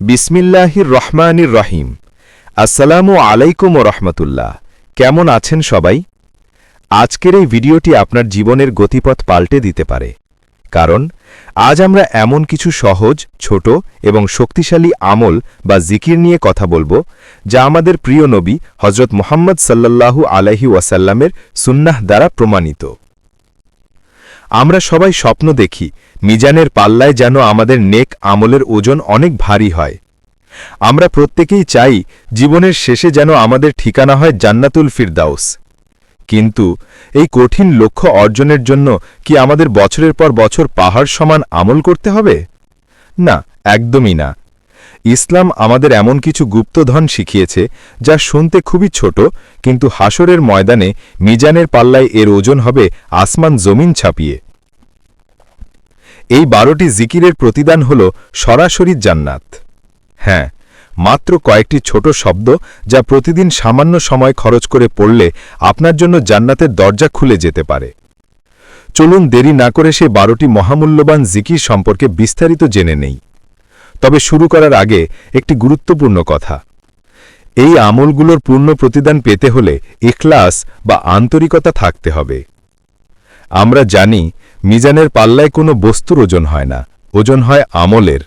বিসমিল্লাহির রহমানির রহিম। আসসালামু আলাইকুম ও রহমতুল্লাহ। কেমন আছেন সবাই? আজকের এই ভিডিওটি আপনার জীবনের গতিপথ পাল্টে দিতে পারে। কারণ, আজ আমরা এমন কিছু সহজ, ছোট এবং শক্তিশালী আমল বা জিকির নিয়ে কথা বলব, যা আমাদের প্রিয় নবী হজরত মোহাম্মদ সাল্লাল্লাহু আলাইহি ওয়াসাল্লামের সুন্নাহ দ্বারা প্রমাণিত। আমরা সবাই স্বপ্ন দেখি, মিজানের পাল্লায় যেন আমাদের নেক আমলের ওজন অনেক ভারী হয়। আমরা প্রত্যেকেই চাই জীবনের শেষে যেন আমাদের ঠিকানা হয় জান্নাতুল ফিরদাউস। কিন্তু এই কঠিন লক্ষ্য অর্জনের জন্য কি আমাদের বছরের পর বছর পাহাড় সমান আমল করতে হবে? না, একদমই না। ইসলাম আমাদের এমন কিছু গুপ্তধন শিখিয়েছে যা শুনতে খুবই ছোট, কিন্তু হাসরের ময়দানে মিজানের পাল্লায় এর ওজন হবে আসমান জমিন ছাপিয়ে। এই বারোটি জিকিরের প্রতিদান হল সরাসরি জান্নাত। হ্যাঁ মাত্র কয়েকটি ছোট শব্দ যা প্রতিদিন সামান্য সময় খরচ করে পড়লে আপনার জন্য জান্নাতের দরজা খুলে যেতে পারে। চলুন দেরি না করে সে বারোটি মহামূল্যবান জিকির সম্পর্কে বিস্তারিত জেনে নেই। তবে শুরু করার আগে একটি গুরুত্বপূর্ণ কথা। এই আমলগুলোর পূর্ণ প্রতিদান পেতে হলে ইখলাস বা আন্তরিকতা থাকতে হবে। আমরা জানি, মিজানের পাল্লায় কোনো বস্তুর ওজন হয় না, ওজন হয় আমলের।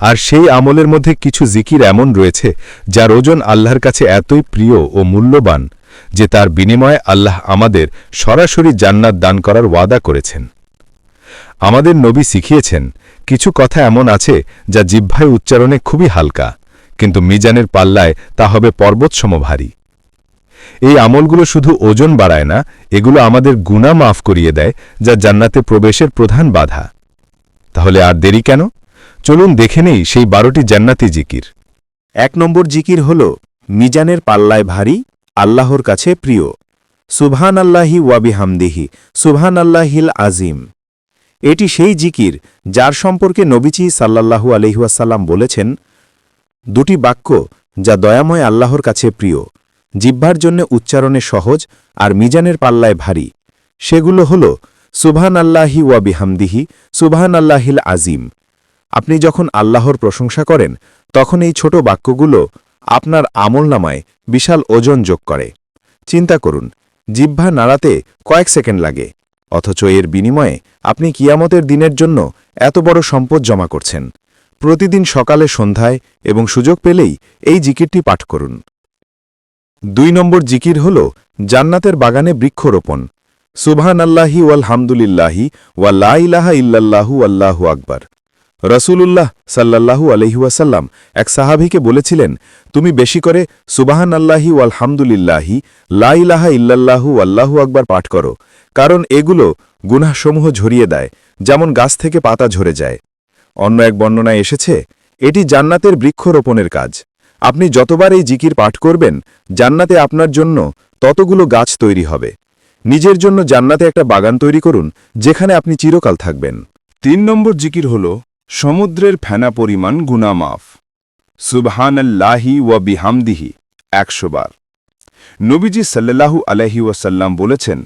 আর সেই আমলের মধ্যে কিছু জিকির এমন রয়েছে, যার ওজন আল্লাহর কাছে এতই প্রিয় ও মূল্যবান, যে তার বিনিময়ে আল্লাহ আমাদের সরাসরি জান্নাত দান করার ওয়াদা করেছেন। আমাদের নবী শিখিয়েছেন কিছু কথা এমন আছে যা জিহ্বায় উচ্চারণে খুবই হালকা, কিন্তু মিজানের পাল্লায় তা হবে পর্বতসম ভারী। এই আমলগুলো শুধু ওজন বাড়ায় না, এগুলো আমাদের গুণা মাফ করিয়ে দেয়, যা জান্নাতে প্রবেশের প্রধান বাধা। তাহলে আর দেরি কেন? চলুন দেখে নেই সেই বারোটি জান্নাতি জিকির। এক নম্বর জিকির হল, মিজানের পাল্লায় ভারী, আল্লাহর কাছে প্রিয়। সুবহান আল্লাহি ওয়াবিহামদিহি সুবহান আল্লাহিল আজিম এটি সেই জিকির যার সম্পর্কে নবীচি সাল্লাল্লাহু আলহিহাসাল্লাম বলেছেন, দুটি বাক্য যা দয়াময় আল্লাহর কাছে প্রিয়, জিহ্বার জন্য উচ্চারণে সহজ আর মিজানের পাল্লায় ভারী। সেগুলো হল সুবহান আল্লাহি ওয়াবিহামদিহি সুবহান আল্লাহিল আজিম। আপনি যখন আল্লাহর প্রশংসা করেন, তখন এই ছোট বাক্যগুলো আপনার আমলনামায় বিশাল ওজন যোগ করে। চিন্তা করুন, জিহ্বা নাড়াতে কয়েক সেকেন্ড লাগে। অথচ এর বিনিময়ে আপনি কিয়ামতের দিনের জন্য এত বড় সম্পদ জমা করছেন। প্রতিদিন সকালে সন্ধ্যায় এবং সুযোগ পেলেই এই জিকিরটি পাঠ করুন। দুই নম্বর জিকির হল জান্নাতের বাগানে বৃক্ষরোপণ। সুবহান আল্লাহি ওয়াল হামদুলিল্লাহি ওয়াল্লাহ ইলাহা ইল্লাল্লাহু আল্লাহু আকবার। রসুলুল্লাহ সাল্লাল্লাহু আলহিউসাল্লাম এক সাহাবিকে বলেছিলেন, তুমি বেশি করে সুবাহান আল্লাহি ওয়াল হামদুলিল্লাহি লা ইলাহা ইল্লাল্লাহু আল্লাহু আকবার পাঠ করো, কারণ এগুলো গুনাহসমূহ ঝরিয়ে দেয়, যেমন গাছ থেকে পাতা ঝরে যায়। অন্য এক বর্ণনায় এসেছে, এটি জান্নাতের বৃক্ষরোপণের কাজ। আপনি যতবার এই জিকির পাঠ করবেন, জান্নাতে আপনার জন্য ততগুলো গাছ তৈরি হবে। নিজের জন্য জান্নাতে একটা বাগান তৈরি করুন, যেখানে আপনি চিরকাল থাকবেন। তিন নম্বর জিকির হল সমুদ্রের ফেনা পরিমাণ গুনামাফ সুবহানাল্লাহি ওয়া বিহামদিহি, একশো বার। নবীজি সাল্লাল্লাহু আলহি ওয়াসাল্লাম বলেছেন,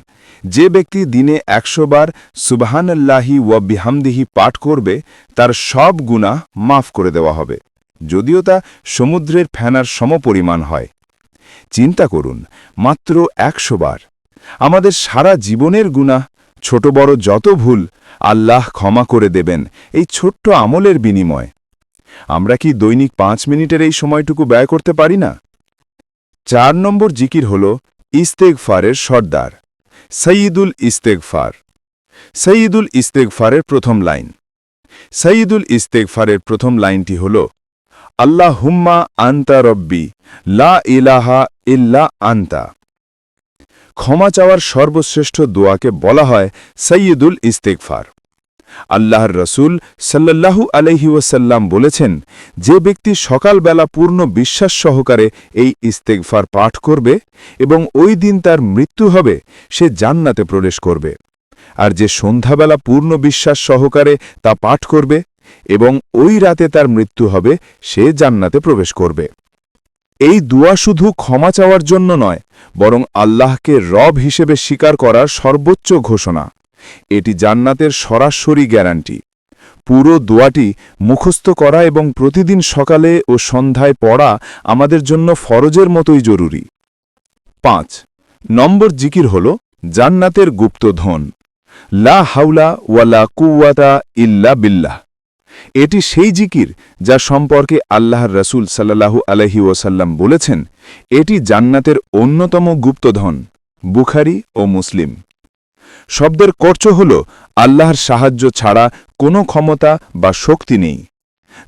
যে ব্যক্তি দিনে একশো বার সুবহানাল্লাহি ওয়া বিহামদিহি পাঠ করবে, তার সব গুনাহ মাফ করে দেওয়া হবে। যদিও তা সমুদ্রের ফেনার সমপরিমাণ হয়। চিন্তা করুন, মাত্র একশো বার। আমাদের সারা জীবনের গুনাহ ছোট বড় যত ভুল আল্লাহ ক্ষমা করে দেবেন, এই ছোট্ট আমলের বিনিময়। আমরা কি দৈনিক পাঁচ মিনিটের এই সময়টুকু ব্যয় করতে পারি না? চার নম্বর জিকির হল ইস্তেগফারের সর্দার, সঈদুল ইস্তেগফার। সঈদুল ইস্তেগফারের প্রথম লাইন। সঈদুল ইস্তেগফারের প্রথম লাইনটি হল আল্লাহ হুম্মা আন্তা রব্বি, লা ইলাহা ইল্লা আন্তা। ক্ষমা চাওয়ার সর্বশ্রেষ্ঠ দোয়াকে বলা হয় সৈয়দুল ইস্তেকফার আল্লাহর রসুল সাল্লাল্লাহু আলহি ওয়াসাল্লাম বলেছেন, যে ব্যক্তি সকালবেলা পূর্ণ বিশ্বাস সহকারে এই ইস্তেকফার পাঠ করবে এবং ওই দিন তার মৃত্যু হবে, সে জান্নাতে প্রবেশ করবে। আর যে সন্ধ্যাবেলা পূর্ণ বিশ্বাস সহকারে তা পাঠ করবে এবং ওই রাতে তার মৃত্যু হবে, সে জান্নাতে প্রবেশ করবে। এই দুয়া শুধু ক্ষমা চাওয়ার জন্য নয়, বরং আল্লাহকে রব হিসেবে স্বীকার করার সর্বোচ্চ ঘোষণা। এটি জান্নাতের সরাসরি গ্যারান্টি। পুরো দোয়াটি মুখস্থ করা এবং প্রতিদিন সকালে ও সন্ধ্যায় পড়া আমাদের জন্য ফরজের মতোই জরুরি। পাঁচ, নম্বর জিকির হল জান্নাতের গুপ্তধন লা হাউলা ওয়ালা কুওয়াতা ইল্লা বিল্লাহ। এটি সেই জিকির যা সম্পর্কে আল্লাহর রসুল সাল্লাহু আলহি ওসাল্লাম বলেছেন, এটি জান্নাতের অন্যতম গুপ্তধন, বুখারি ও মুসলিম। শব্দের কর্চ হল, আল্লাহর সাহায্য ছাড়া কোনো ক্ষমতা বা শক্তি নেই।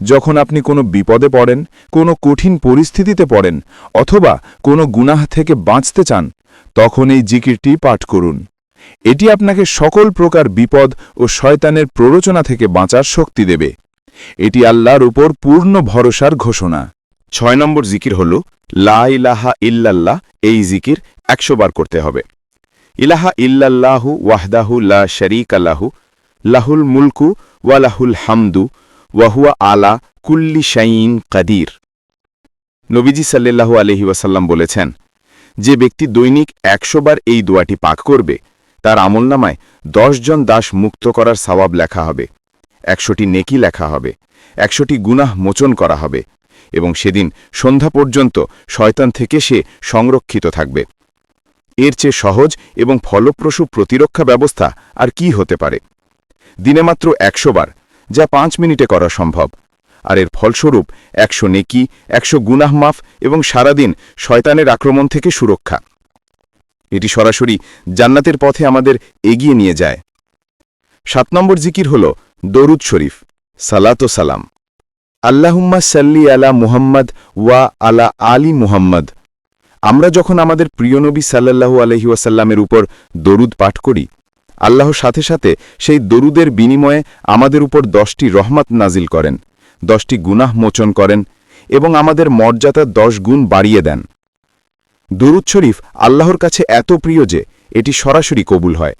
যখন আপনি কোনো বিপদে পড়েন, কোনো কঠিন পরিস্থিতিতে পড়েন, অথবা কোনো গুনাহ থেকে বাঁচতে চান, তখন এই জিকিরটি পাঠ করুন। এটি আপনাকে সকল প্রকার বিপদ ও শয়তানের প্ররোচনা থেকে বাঁচার শক্তি দেবে। এটি আল্লাহর উপর পূর্ণ ভরসার ঘোষণা। ছয় নম্বর জিকির হল, লা ইলাহা ইল্লাল্লাহ, এই জিকির একশো বার করতে হবে। ইলাহা ইল্লাল্লাহু ওয়াহদাহু লা শরীক আল্লাহু লাহুল মুলকু ওয়া লাহুল হামদু ওয়াহুয়া আলা কুল্লি শাইন কাদির। নবীজি সাল্লাল্লাহু আলহি ওয়াসাল্লাম বলেছেন, যে ব্যক্তি দৈনিক একশো বার এই দোয়াটি পাক করবে, তার আমলনামায় জন দাস মুক্ত করার সওয়াব লেখা হবে। একশোটি নেকি লেখা হবে, একশোটি গুনাহ মোচন করা হবে, এবং সেদিন সন্ধ্যা পর্যন্ত শয়তান থেকে সে সংরক্ষিত থাকবে। এর চেয়ে সহজ এবং ফলপ্রসূ প্রতিরক্ষা ব্যবস্থা আর কি হতে পারে? দিনে মাত্র একশো বার, যা পাঁচ মিনিটে করা সম্ভব। আর এর ফলস্বরূপ একশো নেকি, একশো গুনাহ মাফ এবং সারাদিন শয়তানের আক্রমণ থেকে সুরক্ষা। এটি সরাসরি জান্নাতের পথে আমাদের এগিয়ে নিয়ে যায়। সাত নম্বর জিকির হল দরুদ শরীফ, সালাত সালাম। আল্লাহুম্মা সাল্লি আলা মুহাম্মদ ওয়া আলা আলী মুহাম্মদ। আমরা যখন আমাদের প্রিয় নবী সাল্লাল্লাহু আলহি ওয়াসাল্লামের উপর দরুদ পাঠ করি, আল্লাহ সাথে সাথে সেই দরুদের বিনিময়ে আমাদের উপর দশটি রহমত নাজিল করেন, দশটি গুনাহ মোচন করেন এবং আমাদের মর্যাদা দশ গুণ বাড়িয়ে দেন। দরুদ শরীফ আল্লাহর কাছে এত প্রিয় যে এটি সরাসরি কবুল হয়।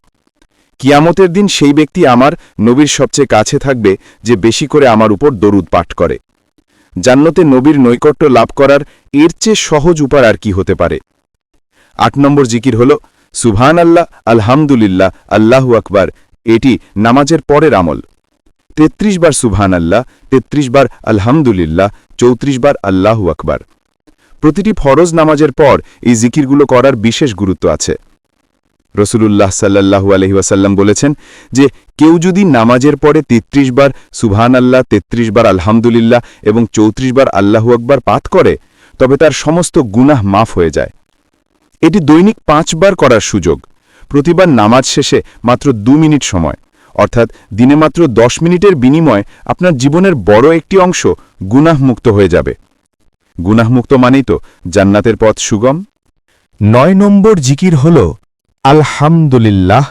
কিয়ামতের দিন সেই ব্যক্তি আমার নবীর সবচেয়ে কাছে থাকবে যে বেশি করে আমার উপর দরুদ পাঠ করে। জান্নতে নবীর নৈকট্য লাভ করার এর চেয়ে সহজ উপায় আর কি হতে পারে? আট নম্বর জিকির হল সুবহান আল্লাহ আলহামদুলিল্লাহ, আল্লাহু আকবার, এটি নামাজের পরের আমল। তেত্রিশ বার সুবহান আল্লাহ তেত্রিশ বার আলহামদুলিল্লাহ, চৌত্রিশ বার আল্লাহু আকবার। প্রতিটি ফরজ নামাজের পর এই জিকিরগুলো করার বিশেষ গুরুত্ব আছে। রসুলুল্লাহ সাল্লাহু আলহিউসাল্লাম বলেছেন যে, কেউ যদি নামাজের পরে ৩৩ বার সুবহান আল্লাহ ৩৩ বার আলহামদুলিল্লাহ এবং ৩৪ বার আল্লাহু আকবার পাঠ করে, তবে তার সমস্ত গুনাহ মাফ হয়ে যায়। এটি দৈনিক পাঁচবার করার সুযোগ। প্রতিবার নামাজ শেষে মাত্র দু মিনিট সময়। অর্থাৎ দিনে মাত্র দশ মিনিটের বিনিময় আপনার জীবনের বড় একটি অংশ গুনাহমুক্ত হয়ে যাবে। গুনাহমুক্ত মানেই তো জান্নাতের পথ সুগম। নয় নম্বর জিকির হল আলহামদুলিল্লাহ,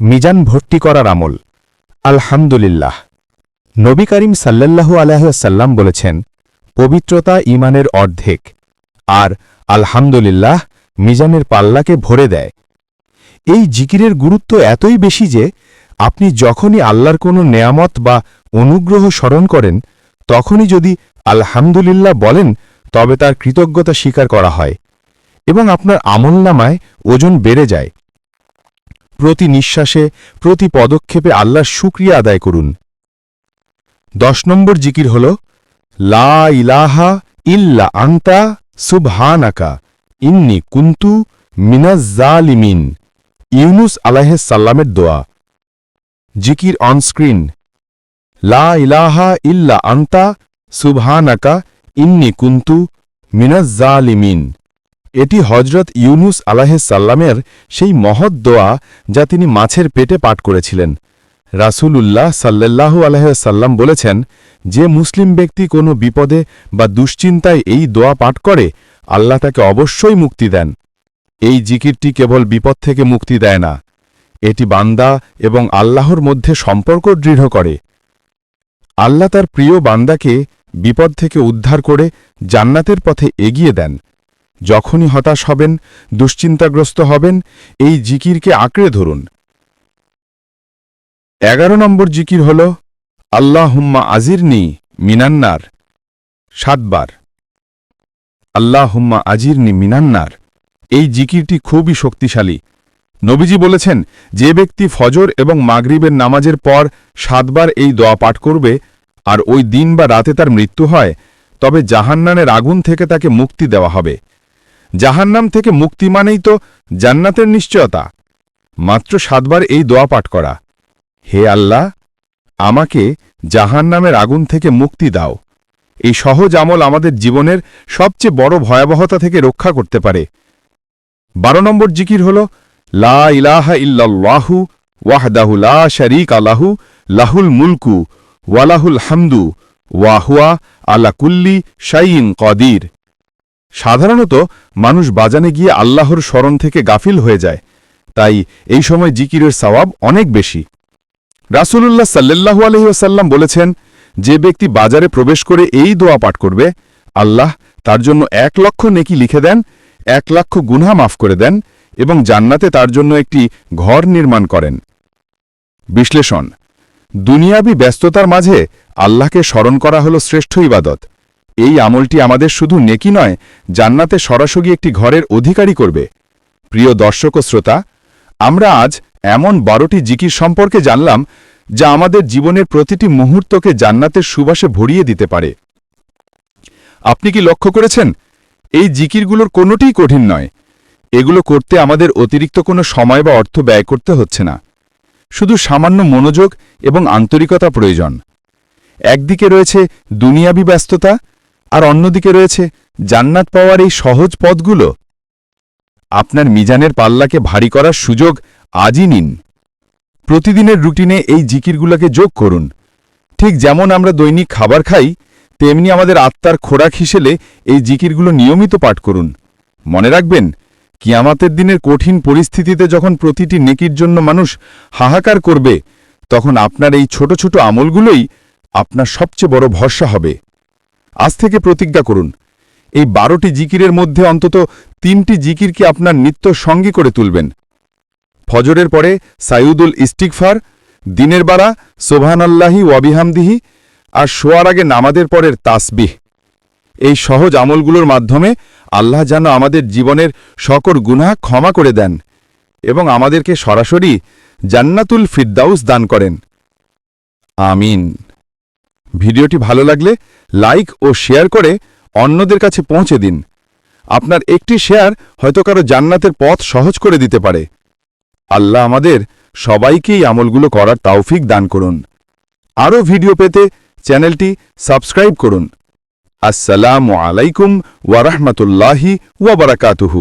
মিজান ভর্তি করার আমল। আলহামদুলিল্লাহ। নবী করিম সাল্লাল্লাহু আলাইসাল্লাম বলেছেন, পবিত্রতা ইমানের অর্ধেক, আর আলহামদুলিল্লাহ, মিজানের পাল্লাকে ভরে দেয়। এই জিকিরের গুরুত্ব এতই বেশি যে, আপনি যখনই আল্লাহর কোনো নেয়ামত বা অনুগ্রহ স্মরণ করেন, তখনই যদি আলহামদুলিল্লাহ বলেন, তবে তার কৃতজ্ঞতা স্বীকার করা হয়, এবং আপনার আমলনামায় ওজন বেড়ে যায়। প্রতি নিঃশ্বাসে, প্রতি পদক্ষেপে আল্লাহর শুক্রিয়া আদায় করুন। দশ নম্বর জিকির হল, লা ইলাহা ইল্লা আন্তা সুবহানাকা ইন্নি কুন্তু মিনাজ্জালিমিন ইউনুস আলাইসাল্লামের দোয়া। জিকির অনস্ক্রিন লা ইলাহা ইল্লা আন্তা সুবহানাকা ইন্নি কুন্তু মিনাজ্জালিমিন এটি হজরত ইউনুস আলাহিসাল্লামের সেই মহৎ দোয়া যা তিনি মাছের পেটে পাঠ করেছিলেন। রাসূলুল্লাহ সাল্লাল্লাহু আলহাম বলেছেন, যে মুসলিম ব্যক্তি কোনো বিপদে বা দুশ্চিন্তায় এই দোয়া পাঠ করে, আল্লাহ তাকে অবশ্যই মুক্তি দেন। এই জিকিরটি কেবল বিপদ থেকে মুক্তি দেয় না। এটি বান্দা এবং আল্লাহর মধ্যে সম্পর্ক দৃঢ় করে। আল্লাহ তার প্রিয় বান্দাকে বিপদ থেকে উদ্ধার করে জান্নাতের পথে এগিয়ে দেন। যখনই হতাশ হবেন, দুশ্চিন্তাগ্রস্ত হবেন, এই জিকিরকে আঁকড়ে ধরুন। এগারো নম্বর জিকির হল আল্লাহ হুম্মা আজিরনি মিনান্নার। সাতবার। আল্লাহ হুম্মা আজিরনি মিনান্নার। এই জিকিরটি খুবই শক্তিশালী। নবীজি বলেছেন, যে ব্যক্তি ফজর এবং মাগরিবের নামাজের পর সাতবার এই দোয়া পাঠ করবে, আর ওই দিন বা রাতে তার মৃত্যু হয়, তবে জাহান্নানের আগুন থেকে তাকে মুক্তি দেওয়া হবে। জাহান্নাম থেকে মুক্তি মানেই তো জান্নাতের নিশ্চয়তা। মাত্র সাতবার এই দোয়া পাঠ করা। হে আল্লাহ, আমাকে জাহান্নামের আগুন থেকে মুক্তি দাও। এই সহজ আমল আমাদের জীবনের সবচেয়ে বড় ভয়াবহতা থেকে রক্ষা করতে পারে। বারো নম্বর জিকির হল, লা ইলাহা ইল্লাল্লাহু ওয়াহদাহু লা শারীক আলাহু লাহুল মুলকু ওয়ালাহুল হামদু ওয়াহুয়া আলা কুল্লি শাইইন কদির। সাধারণত মানুষ বাজানে গিয়ে আল্লাহর স্মরণ থেকে গাফিল হয়ে যায়। তাই এই সময় জিকিরের সওয়াব অনেক বেশি। রাসূলুল্লাহ সাল্লাল্লাহু আলাইহি বলেছেন, যে ব্যক্তি বাজারে প্রবেশ করে এই দোয়া পাঠ করবে, আল্লাহ তার জন্য এক লক্ষ নেকি লিখে দেন, এক লক্ষ গুনহা মাফ করে দেন এবং জান্নাতে তার জন্য একটি ঘর নির্মাণ করেন। বিশ্লেষণ, দুনিয়াবি ব্যস্ততার মাঝে আল্লাহকে স্মরণ করা হল শ্রেষ্ঠ ইবাদত। এই আমলটি আমাদের শুধু নেকি নয়, জান্নাতে সরাসরি একটি ঘরের অধিকারী করবে। প্রিয় দর্শক ও শ্রোতা, আমরা আজ এমন বারোটি জিকির সম্পর্কে জানলাম, যা আমাদের জীবনের প্রতিটি মুহূর্তকে জান্নাতের সুবাসে ভরিয়ে দিতে পারে। আপনি কি লক্ষ্য করেছেন? এই জিকিরগুলোর কোনোটিই কঠিন নয়। এগুলো করতে আমাদের অতিরিক্ত কোনো সময় বা অর্থ ব্যয় করতে হচ্ছে না। শুধু সামান্য মনোযোগ এবং আন্তরিকতা প্রয়োজন। একদিকে রয়েছে দুনিয়াবি ব্যস্ততা আর অন্যদিকে রয়েছে, জান্নাত পাওয়ার এই সহজ পথগুলো। আপনার মিজানের পাল্লাকে ভারী করার সুযোগ আজই নিন। প্রতিদিনের রুটিনে এই জিকিরগুলোকে যোগ করুন। ঠিক যেমন আমরা দৈনিক খাবার খাই, তেমনি আমাদের আত্মার খোরাক হিসেলে এই জিকিরগুলো নিয়মিত পাঠ করুন। মনে রাখবেন, কিয়ামাতের দিনের কঠিন পরিস্থিতিতে যখন প্রতিটি নেকির জন্য মানুষ হাহাকার করবে, তখন আপনার এই ছোট ছোট আমলগুলোই আপনার সবচেয়ে বড় ভরসা হবে। আজ থেকে প্রতিজ্ঞা করুন। এই বারোটি জিকিরের মধ্যে অন্তত তিনটি জিকিরকে আপনার নিত্য সঙ্গী করে তুলবেন? ফজরের পরে সাইউদুল ইস্টিকফার দিনের বাড়া সোভান আল্লাহি ওয়াবিহামদিহি আর শোয়ার আগে নামাদের পরের তাসবিহ। এই সহজ আমলগুলোর মাধ্যমে আল্লাহ যেন আমাদের জীবনের সকর গুনাহ ক্ষমা করে দেন এবং আমাদেরকে সরাসরি জান্নাতুল ফিরদাউস দান করেন। আমিন। ভিডিওটি ভালো লাগলে লাইক ও শেয়ার করে অন্যদের কাছে পৌঁছে দিন। আপনার একটি শেয়ার হয়তো কারও জান্নাতের পথ সহজ করে দিতে পারে। আল্লাহ আমাদের সবাইকেই আমলগুলো করার তাওফিক দান করুন। আরও ভিডিও পেতে চ্যানেলটি সাবস্ক্রাইব করুন। আসসালামু আলাইকুম ওয়ারহমতুল্লাহি ওয়াবারাকাতুহু